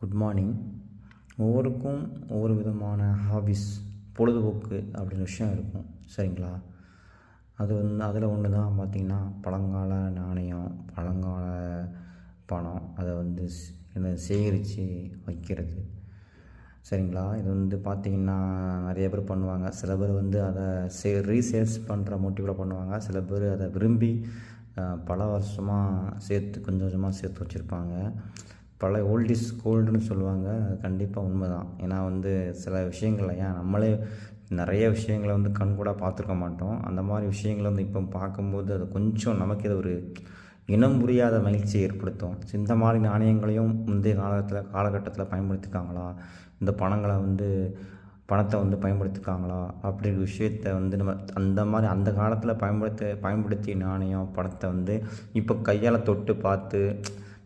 Good morning ஒவ்வொருக்கும் ஒவ்வொரு விதமான ஹாபிஸ் பொழுதுபோக்கு அப்படின்னு விஷயம் இருக்கும். சரிங்களா? அது வந்து அதில் ஒன்று தான் பார்த்திங்கன்னா பழங்கால நாணயம் பழங்கால பணம் அதை வந்து என்ன சேகரித்து வைக்கிறது. சரிங்களா? இது வந்து பார்த்திங்கன்னா நிறைய பேர் பண்ணுவாங்க. சில பேர் வந்து அதை சே ரீசேல்ஸ் பண்ணுற மோட்டிவில் பண்ணுவாங்க. சில பேர் அதை விரும்பி பல வருஷமாக சேர்த்து கொஞ்சம் கொஞ்சமாக சேர்த்து வச்சுருப்பாங்க. பல ஓல்ட் இஸ் கோல்டுன்னு சொல்லுவாங்க. அது கண்டிப்பாக உண்மை தான் ஏன்னா வந்து சில விஷயங்கள் ஏன் நம்மளே நிறைய விஷயங்களை வந்து கண்கூடாக பார்த்துருக்க மாட்டோம். அந்த மாதிரி விஷயங்களை வந்து இப்போ பார்க்கும்போது அது கொஞ்சம் நமக்கு இது ஒரு இனம் புரியாத மகிழ்ச்சியை ஏற்படுத்தும். இந்த மாதிரி நாணயங்களையும் முந்தைய காலத்தில் காலகட்டத்தில் பயன்படுத்திருக்காங்களா? இந்த பணங்களை வந்து பணத்தை வந்து பயன்படுத்திருக்காங்களா? அப்படிங்கிற விஷயத்த வந்து நம்ம அந்த மாதிரி அந்த காலத்தில் பயன்படுத்த பயன்படுத்திய நாணயம் பணத்தை வந்து இப்போ கையால் தொட்டு பார்த்து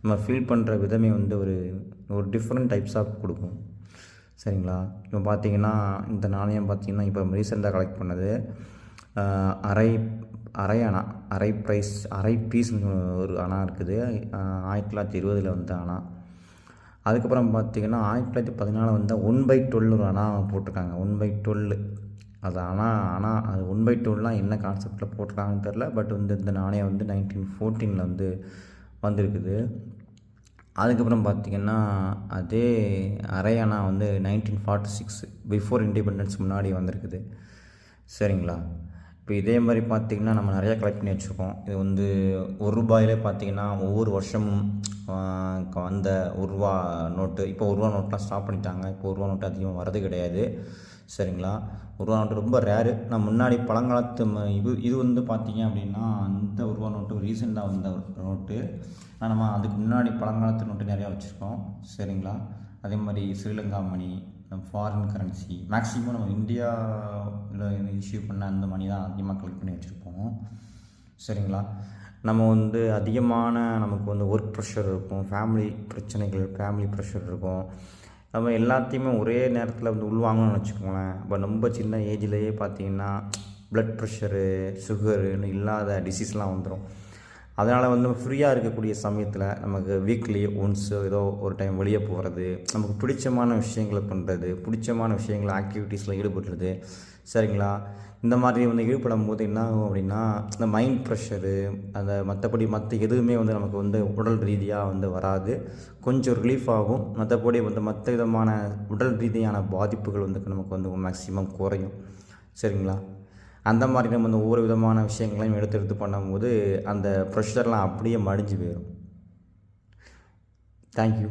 நம்ம ஃபீல் பண்ணுற விதமே வந்து ஒரு ஒரு டிஃப்ரெண்ட் டைப்ஸ் ஆஃப் கொடுக்கும். சரிங்களா? இப்போ பார்த்தீங்கன்னா இந்த நாணயம் பார்த்தீங்கன்னா இப்போ ரீசெண்டாக கலெக்ட் பண்ணது அரை அரை அணா அரை ப்ரைஸ் அரை பீஸ்னு ஒரு அணா இருக்குது. ஆயிரத்தி தொள்ளாயிரத்தி இருபதில் வந்த அணா. அதுக்கப்புறம் பார்த்தீங்கன்னா ஆயிரத்தி தொள்ளாயிரத்தி பதினாலு வந்து ஒன் பை டுவெல் ஒரு அணா போட்டிருக்காங்க. ஒன் பை டுவெல் அது ஆனால் ஆனால் அது ஒன் பை டுவெல்லாம் என்ன கான்செப்டில் போட்டிருக்காங்கன்னு தெரில பட் வந்து இந்த நாணயம் வந்து நைன்டீன் ஃபோர்டீனில் வந்து வந்திருக்குது. அதுக்கப்புறம் பார்த்திங்கன்னா அதே அரையானா வந்து nineteen forty six before independence முன்னாடி வந்திருக்குது. சரிங்களா? இப்போ இதே மாதிரி பார்த்திங்கன்னா நம்ம நிறையா கலெக்ட் பண்ணி வச்சுருக்கோம். இது வந்து ஒரு ரூபாயிலே பார்த்திங்கன்னா ஒவ்வொரு வருஷமும் அந்த வந்த ஒரு ரூபா நோட்டு இப்போ ஒரு ரூபா நோட்லாம் ஸ்டாப் பண்ணிட்டாங்க. இப்போ ஒரு ரூபா நோட்டு அதிகமாக வரது கிடையாது. சரிங்களா? ஒரு ரூபா நோட்டு ரொம்ப ரேரு நான் முன்னாடி பழங்காலத்து ம- இது இது வந்து பார்த்திங்க அப்படின்னா அந்த ஒரு ரூபா நோட்டு ரீசெண்டாக வந்த ஒரு நோட்டு ஆனால் நம்ம அதுக்கு முன்னாடி பழங்காலத்து நோட்டு நிறையா வச்சுருக்கோம். சரிங்களா? அதே மாதிரி Sri Lanka money foreign currency maximum நம்ம இந்தியாவில் இஷ்யூ பண்ண அந்த மணி தான் அதிகமாக கலெக்ட் பண்ணி வச்சுருப்போம். சரிங்களா? நம்ம வந்து அதிகமான நமக்கு வந்து ஒர்க் ப்ரெஷர் இருக்கும் ஃபேமிலி பிரச்சனைகள் ஃபேமிலி ப்ரெஷர் இருக்கும். நம்ம எல்லாத்தையுமே ஒரே நேரத்தில் வந்து உள்வாங்கணும்னு வச்சுக்கோங்களேன். இப்போ ரொம்ப சின்ன ஏஜ்லேயே பார்த்தீங்கன்னா ப்ளட் ப்ரெஷரு சுகருன்னு இல்லாத டிசீஸ்லாம் வந்துடும் அதனால் வந்து நம்ம ஃப்ரீயாக இருக்கக்கூடிய சமயத்தில் நமக்கு வீக்லி ஒன்ஸ் ஏதோ ஒரு டைம் வெளியே போகிறது நமக்கு பிடிச்சமான விஷயங்களை பண்ணுறது பிடிச்சமான விஷயங்களை ஆக்டிவிட்டீஸில் ஈடுபடுறது. சரிங்களா? இந்த மாதிரி வந்து ஈடுபடும் போது என்ன ஆகும் அப்படின்னா இந்த மைண்ட் ப்ரெஷரு அந்த மற்றபடி மற்ற எதுவுமே வந்து நமக்கு வந்து உடல் ரீதியாக வந்து வராது. கொஞ்சம் ரிலீஃப் ஆகும். மற்றபடி வந்து மற்ற விதமான உடல் ரீதியான பாதிப்புகள் வந்து நமக்கு வந்து மேக்ஸிமம் குறையும். சரிங்களா? அந்த மாதிரி நம்ம இந்த ஒவ்வொரு விதமான விஷயங்களையும் எடுத்து எடுத்து பண்ணும்போது அந்த ப்ரெஷர்லாம் அப்படியே மடிஞ்சு போயிடும் தேங்க்யூ